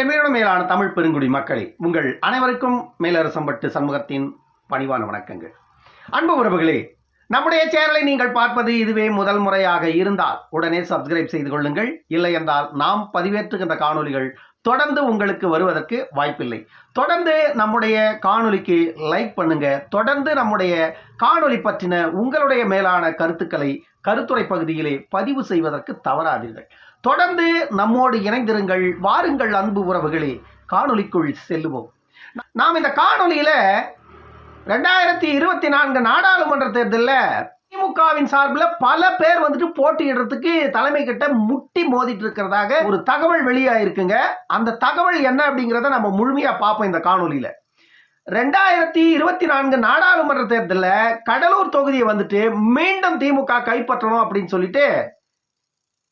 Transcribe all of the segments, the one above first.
என்னையோட மேலான தமிழ் பெருங்குடி மக்களே உங்கள் அனைவருக்கும் மேலரசம்பட்டு சமூகத்தின் பணிவான வணக்கங்கள். அன்பு உறவுகளே நம்முடைய சேனலை நீங்கள் பார்ப்பது இதுவே முதல் முறையாக இருந்தால் உடனே சப்ஸ்கிரைப் செய்து கொள்ளுங்கள். இல்லை என்றால் நாம் பதிவேற்றுகின்ற காணொலிகள் தொடர்ந்து உங்களுக்கு வருவதற்கு வாய்ப்பில்லை. தொடர்ந்து நம்முடைய காணொலிக்கு லைக் பண்ணுங்க. தொடர்ந்து நம்முடைய காணொலி பற்றின உங்களுடைய மேலான கருத்துக்களை கருத்துரை பகுதியிலே பதிவு செய்வதற்கு தவறாதீர்கள். தொடர்ந்து நம்மோடு இணைந்திருங்கள். வாருங்கள் அன்பு உறவுகளே காணொலிக்குள் செல்லுவோம். நாம் இந்த காணொலியில் ரெண்டாயிரத்தி இருபத்தி நான்கு நாடாளுமன்ற தேர்தலில் திமுகவின் சார்பில் பல பேர் வந்துட்டு போட்டியிடுறதுக்கு தலைமை கிட்ட முட்டி மோதிட்டு இருக்கிறதாக ஒரு தகவல் வெளியாயிருக்குங்க. அந்த தகவல் என்ன அப்படிங்கிறத நம்ம முழுமையாக பார்ப்போம் இந்த காணொலியில் ரெண்டாயிரத்தி இருபத்தி நான்கு நாடாளுமன்ற தேர்தலில் கடலூர் தொகுதியை வந்துட்டு மீண்டும் திமுக கைப்பற்றணும் அப்படின்னு சொல்லிட்டு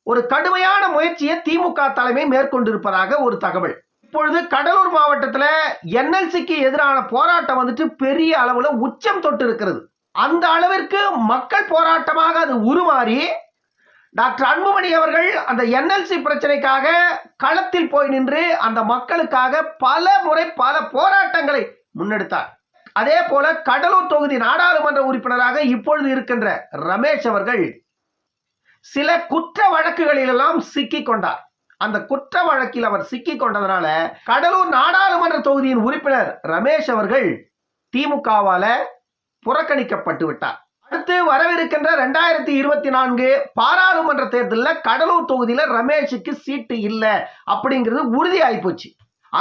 ஒரு கடுமையான முயற்சியை திமுக தலைமை மேற்கொண்டிருப்பதாக ஒரு தகவல். இப்பொழுது கடலூர் மாவட்டத்தில் என்எல்சிக்கு எதிரான போராட்டம் வந்துட்டு பெரிய அளவில் உச்சம் தொட்டு இருக்கிறது அந்த அளவிற்கு மக்கள் போராட்டமாக அது உருமாறி டாக்டர் அன்புமணி அவர்கள் அந்த என்எல்சி பிரச்சனைக்காக களத்தில் போய் நின்று அந்த மக்களுக்காக பல முறை பல போராட்டங்களை முன்னெடுத்தார். அதே போல கடலூர் தொகுதி நாடாளுமன்ற உறுப்பினராக இப்பொழுது இருக்கின்ற ரமேஷ் அவர்கள் சில குற்ற வழக்குகளிலெல்லாம் சிக்கி கொண்டார். அந்த குற்ற வழக்கில் அவர் சிக்கி கொண்டதனால கடலூர் நாடாளுமன்ற தொகுதியின் உறுப்பினர் ரமேஷ் அவர்கள் திமுகவால புறக்கணிக்கப்பட்டு விட்டார். அடுத்து வரவிருக்கின்ற ரெண்டாயிரத்தி இருபத்தி நான்கு பாராளுமன்ற தேர்தலில் கடலூர் தொகுதியில் ரமேஷுக்கு சீட்டு இல்லை அப்படிங்கிறது உறுதியாகி போச்சு.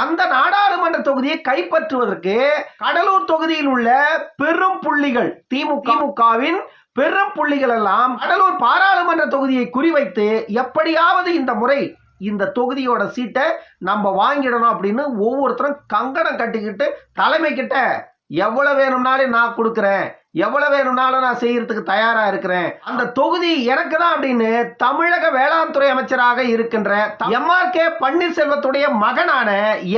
அந்த நாடாளுமன்ற தொகுதியை கைப்பற்றுவதற்கு கடலூர் தொகுதியில் உள்ள பெரும் புள்ளிகள் திமுகவின் பெரும் புள்ளிகள் எல்லாம் கடலூர் பாராளுமன்ற தொகுதியை குறிவைத்து எப்படியாவது இந்த முறை இந்த தொகுதியோட சீட்டை நம்ம வாங்கிடணும் அப்படின்னு ஒவ்வொருத்தரும் கங்கணம் கட்டிக்கிட்டு தலைமை கிட்ட எவ்வளவு வேணும்னாலும் நான் கொடுக்குறேன். எவ்வளவு வேணும்னாலும் நான் செய்யறதுக்கு தயாரா இருக்கிறேன். அந்த தொகுதி எனக்கு தான் அப்படின்னு தமிழக வேளாண் துறை அமைச்சராக இருக்கின்ற எம்ஆர் கே பன்னீர்செல்வத்துடைய மகனான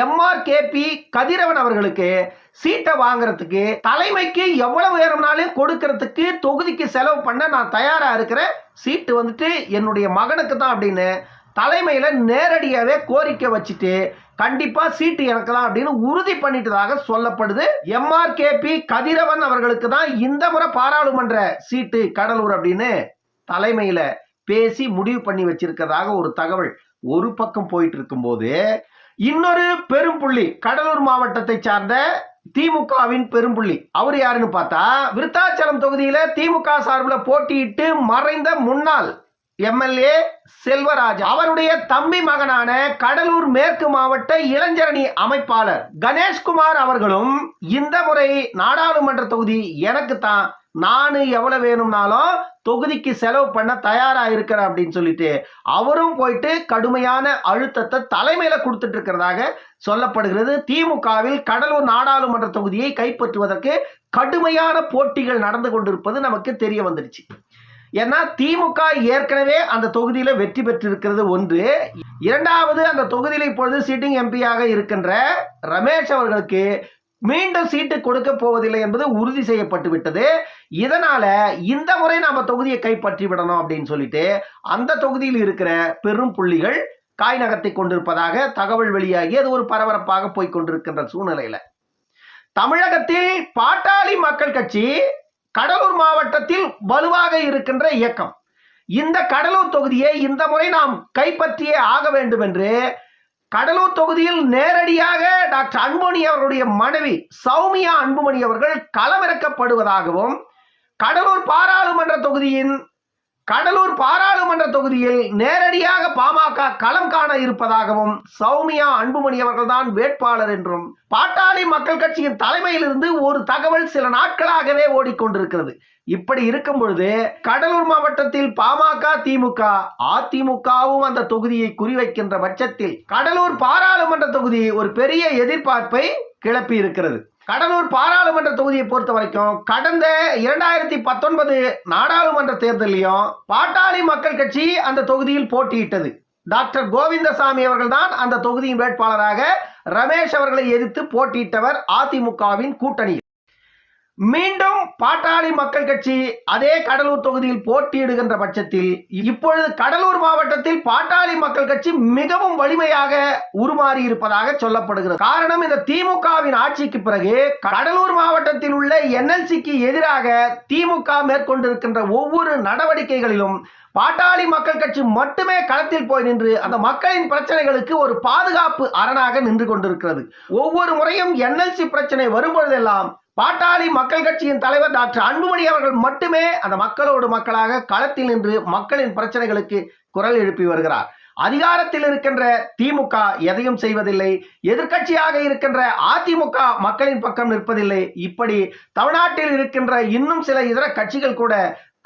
எம்ஆர் கே பி கதிரவன் அவர்களுக்கு சீட்டை வாங்குறதுக்கு தலைமைக்கு எவ்வளவு வேணும்னாலும் கொடுக்கறதுக்கு தொகுதிக்கு செலவு பண்ண நான் தயாரா இருக்கிறேன். சீட்டு வந்துட்டு என்னுடைய மகனுக்கு தான் அப்படின்னு தலைமையில் நேரடியாகவே கோரிக்கை வச்சுட்டு கண்டிப்பாக சீட்டு எனக்கு தான் அப்படின்னு உறுதி பண்ணிட்டதாக சொல்லப்படுது. எம்ஆர்கேபி கதிரவன் அவர்களுக்கு தான் இந்த முறை பாராளுமன்ற சீட்டு கடலூர் அப்படின்னு தலைமையில் பேசி முடிவு பண்ணி வச்சிருக்கிறதாக ஒரு தகவல் ஒரு பக்கம் போயிட்டு இருக்கும்போது இன்னொரு பெரும்புள்ளி கடலூர் மாவட்டத்தை சார்ந்த திமுகவின் பெரும்புள்ளி அவர் யாருன்னு பார்த்தா விருத்தாச்சலம் தொகுதியில் திமுக சார்பில் போட்டியிட்டு மறைந்த முன்னாள் எம்எல்ஏ செல்வராஜ். அவருடைய தம்பி மகனான கடலூர் மேற்கு மாவட்ட இளைஞரணி அமைப்பாளர் கணேஷ்குமார் அவர்களும் இந்த முறை நாடாளுமன்ற தொகுதி எனக்கு தான் நான் எவ்வளவு வேணும்னாலும் தொகுதிக்கு செலவு பண்ண தயாராக இருக்கிறேன் அப்படின்னு சொல்லிட்டு அவரும் போயிட்டு கடுமையான அழுத்தத்தை தலைமையில் கொடுத்துட்டு இருக்கிறதாக சொல்லப்படுகிறது. திமுகவில் கடலூர் நாடாளுமன்ற தொகுதியை கைப்பற்றுவதற்கு கடுமையான போட்டிகள் நடந்து கொண்டிருப்பது நமக்கு தெரிய வந்துடுச்சு. ஏன்னா திமுக ஏற்கனவே அந்த தொகுதியில் வெற்றி பெற்றிருக்கிறது ஒன்று. இரண்டாவது அந்த தொகுதியில் இப்பொழுது சிட்டிங் எம்பியாக இருக்கின்ற ரமேஷ் அவர்களுக்கு மீண்டும் சீட்டு கொடுக்க போவதில்லை என்பது உறுதி செய்யப்பட்டு விட்டது. இதனால இந்த முறை நாம தொகுதியை கைப்பற்றி விடணும் அப்படின்னு சொல்லிட்டு அந்த தொகுதியில் இருக்கிற பெரும் புள்ளிகள் காய் நகர்த்தி கொண்டிருப்பதாக தகவல் வெளியாகி அது ஒரு பரபரப்பாக போய்கொண்டிருக்கின்ற சூழ்நிலையில. தமிழகத்தில் பாட்டாளி மக்கள் கட்சி கடலூர் மாவட்டத்தில் வலுவாக இருக்கின்ற இயக்கம். இந்த கடலூர் தொகுதியை இந்த முறை நாம் கைப்பற்றியே ஆக வேண்டும் என்று கடலூர் தொகுதியில் நேரடியாக டாக்டர் அன்புமணி அவர்களுடைய மனைவி சௌமியா அன்புமணி அவர்கள் களமிறக்கப்படுவதாகவும் கடலூர் பாராளுமன்ற தொகுதியின் கடலூர் பாராளுமன்ற தொகுதியில் நேரடியாக பாமக களம் காண இருப்பதாகவும் சௌமியா அன்புமணி அவர்கள்தான் வேட்பாளர் என்றும் பாட்டாளி மக்கள் கட்சியின் தலைமையிலிருந்து ஒரு தகவல் சில நாட்களாகவே ஓடிக்கொண்டிருக்கிறது. இப்படி இருக்கும் பொழுது கடலூர் மாவட்டத்தில் பாமக திமுக அதிமுகவும் அந்த தொகுதியை குறிவைக்கின்ற பட்சத்தில் கடலூர் பாராளுமன்ற தொகுதி ஒரு பெரிய எதிர்பார்ப்பை கிளப்பி இருக்கிறது. கடலூர் பாராளுமன்ற தொகுதியை பொறுத்த வரைக்கும் கடந்த இரண்டாயிரத்தி பத்தொன்பது நாடாளுமன்ற தேர்தலையும் பாட்டாளி மக்கள் கட்சி அந்த தொகுதியில் போட்டியிட்டது. டாக்டர் கோவிந்தசாமி அவர்கள் தான் அந்த தொகுதியின் வேட்பாளராக ரமேஷ் அவர்களை எதிர்த்து போட்டியிட்டவர் அதிமுகவின் கூட்டணியில். மீண்டும் பாட்டாளி மக்கள் கட்சி அதே கடலூர் தொகுதியில் போட்டியிடுகின்ற பட்சத்தில் இப்பொழுது கடலூர் மாவட்டத்தில் பாட்டாளி மக்கள் கட்சி மிகவும் வலிமையாக உருமாறி இருப்பதாக சொல்லப்படுகிறது. காரணம் இந்த திமுகவின் ஆட்சிக்கு பிறகு கடலூர் மாவட்டத்தில் உள்ள என்எல்சிக்கு எதிராக திமுக மேற்கொண்டிருக்கின்ற ஒவ்வொரு நடவடிக்கைகளிலும் பாட்டாளி மக்கள் கட்சி மட்டுமே களத்தில் போய் நின்று அந்த மக்களின் பிரச்சனைகளுக்கு ஒரு பாதுகாப்பு அரணாக நின்று கொண்டிருக்கிறது. ஒவ்வொரு முறையும் என்எல்சி பிரச்சனை வரும்பொழுதெல்லாம் பாட்டாளி மக்கள் கட்சியின் தலைவர் டாக்டர் அன்புமணி அவர்கள் மட்டுமே அந்த மக்களோடு மக்களாக களத்தில் நின்று மக்களின் பிரச்சனைகளுக்கு குரல் எழுப்பி வருகிறார். அதிகாரத்தில் இருக்கின்ற திமுக எதையும் செய்வதில்லை எதிர்கட்சியாக இருக்கின்ற அதிமுக மக்களின் பக்கம் நிற்பதில்லை. இப்படி தமிழ்நாட்டில் இருக்கின்ற இன்னும் சில இதர கட்சிகள் கூட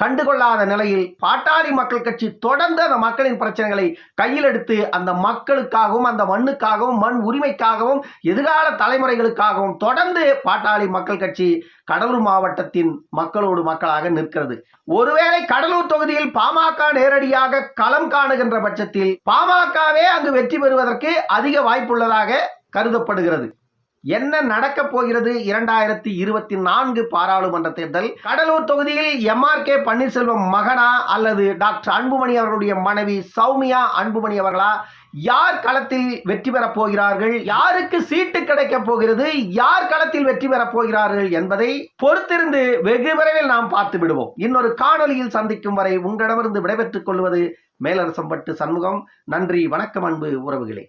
கண்டுகொள்ளாத நிலையில் பாட்டாளி மக்கள் கட்சி தொடர்ந்து அந்த மக்களின் பிரச்சனைகளை கையில் எடுத்து அந்த மக்களுக்காகவும் அந்த மண்ணுக்காகவும் மண் உரிமைக்காகவும் எதிர்கால தலைமுறைகளுக்காகவும் தொடர்ந்து பாட்டாளி மக்கள் கட்சி கடலூர் மாவட்டத்தின் மக்களோடு மக்களாக நிற்கிறது. ஒருவேளை கடலூர் தொகுதியில் பாமக நேரடியாக களம் காணுகின்ற பட்சத்தில் பாமகவே அங்கு வெற்றி பெறுவதற்கு அதிக வாய்ப்புள்ளதாக கருதப்படுகிறது. என்ன நடக்க போகிறது? இரண்டாயிரத்தி இருபத்தி நான்கு பாராளுமன்ற தேர்தல். கடலூர் தொகுதியில் எம்ஆர்கே பன்னீர்செல்வம் மகனா அல்லது டாக்டர் அன்புமணி அவர்களுடைய மனைவி சௌமியா அன்புமணி அவர்களா? யார் களத்தில் வெற்றி பெறப் போகிறார்கள்? யாருக்கு சீட்டு கிடைக்கப் போகிறது? யார் களத்தில் வெற்றி பெறப் போகிறார்கள் என்பதை பொறுத்திருந்து வெகு விரைவில் நாம் பார்த்து விடுவோம். இன்னொரு காணொலியில் சந்திக்கும் வரை உங்களிடமிருந்து விடைபெற்றுக் கொள்வது மேலரசம்பட்டு சண்முகம். நன்றி வணக்கம் அன்பு உறவுகளே.